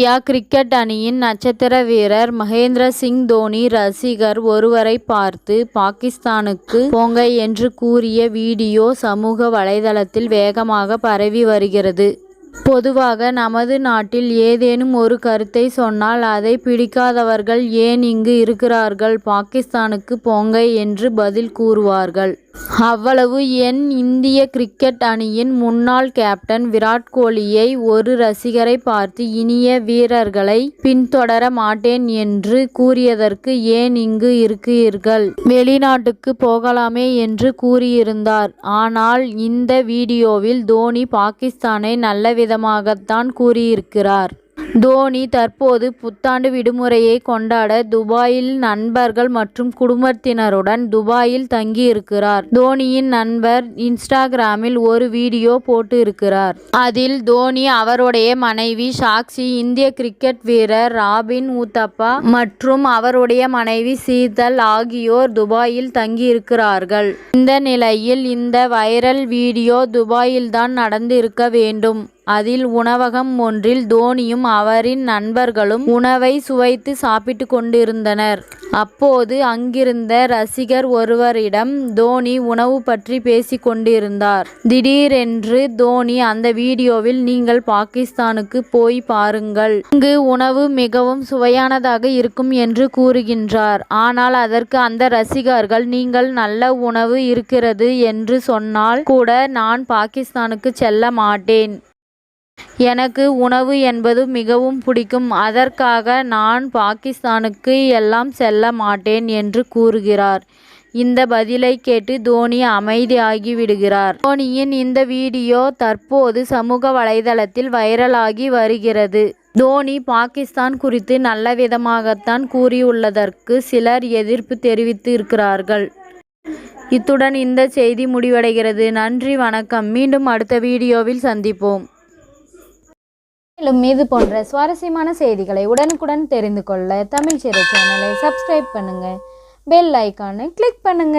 India cricket அணியின் நட்சத்திர வீரர் மகேந்திர சிங் தோனி ரசிகர் ஒருவரை பார்த்து பாகிஸ்தானுக்கு போங்க என்று கூறிய வீடியோ சமூக வலைதளத்தில் வேகமாக பரவி வருகிறது. பொதுவாக நமது நாட்டில் ஏதேனும் ஒரு கருத்தை சொன்னால் அதை பிடிக்காதவர்கள் ஏன் இங்கு இருக்கிறார்கள் பாகிஸ்தானுக்கு போங்க என்று பதில் கூறுவார்கள். அவ்வளவு என் இந்திய கிரிக்கெட் அணியின் முன்னாள் கேப்டன் விராட் கோலியை ஒரு ரசிகரை பார்த்து இனிய வீரர்களை பின்தொடர மாட்டேன் என்று கூறியதற்கு ஏன் இங்கு இருக்கிறீர்கள் வெளிநாட்டுக்கு போகலாமே என்று கூறியிருந்தார். ஆனால் இந்த வீடியோவில் தோனி பாகிஸ்தானை நல்லவிதமாகத்தான் கூறியிருக்கிறார். தோனி தற்போது புத்தாண்டு விடுமுறையை கொண்டாட துபாயில் நண்பர்கள் மற்றும் குடும்பத்தினருடன் துபாயில் தங்கியிருக்கிறார். தோனியின் நண்பர் இன்ஸ்டாகிராமில் ஒரு வீடியோ போட்டு இருக்கிறார். அதில் தோனி அவருடைய மனைவி சாக்ஷி இந்திய கிரிக்கெட் வீரர் ராபின் ஊத்தப்பா மற்றும் அவருடைய மனைவி சீதல் ஆகியோர் துபாயில் தங்கியிருக்கிறார்கள். இந்த நிலையில் இந்த வைரல் வீடியோ துபாயில்தான் நடந்து இருக்க வேண்டும். அதில் உணவகம் ஒன்றில் தோனியும் அவரின் நண்பர்களும் உணவை சுவைத்து சாப்பிட்டுக் கொண்டிருந்தனர். அப்போது அங்கிருந்த ரசிகர் ஒருவரிடம் தோனி உணவு பற்றி பேசிக் கொண்டிருந்தார். திடீரென்று தோனி அந்த வீடியோவில் நீங்கள் பாகிஸ்தானுக்கு போய் பாருங்கள். இங்கு உணவு மிகவும் சுவையானதாக இருக்கும் என்று கூறுகின்றார். ஆனால் அதற்கு அந்த ரசிகர்கள் நீங்கள் நல்ல உணவு இருக்கிறது என்று சொன்னால் கூட நான் பாகிஸ்தானுக்கு செல்ல மாட்டேன். எனக்கு உணவு என்பது மிகவும் பிடிக்கும். அதற்காக நான் பாகிஸ்தானுக்கு எல்லாம் செல்ல மாட்டேன் என்று கூறுகிறார். இந்த பதிலை கேட்டு தோனி அமைதியாகிவிடுகிறார். தோனியின் இந்த வீடியோ தற்போது சமூக வலைதளத்தில் வைரலாகி வருகிறது. தோனி பாகிஸ்தான் குறித்து நல்லவிதமாகத்தான் கூறியுள்ளதற்கு சிலர் எதிர்ப்பு தெரிவித்து இருக்கிறார்கள். இத்துடன் இந்த செய்தி முடிவடைகிறது. நன்றி வணக்கம். மீண்டும் அடுத்த வீடியோவில் சந்திப்போம். மேலும் இது போன்ற சுவாரஸ்யமான செய்திகளை உடனுக்குடன் தெரிந்து கொள்ள தமிழ் சிறை சேனலை சப்ஸ்கிரைப் பண்ணுங்க. பெல் ஐக்கானை கிளிக் பண்ணுங்க.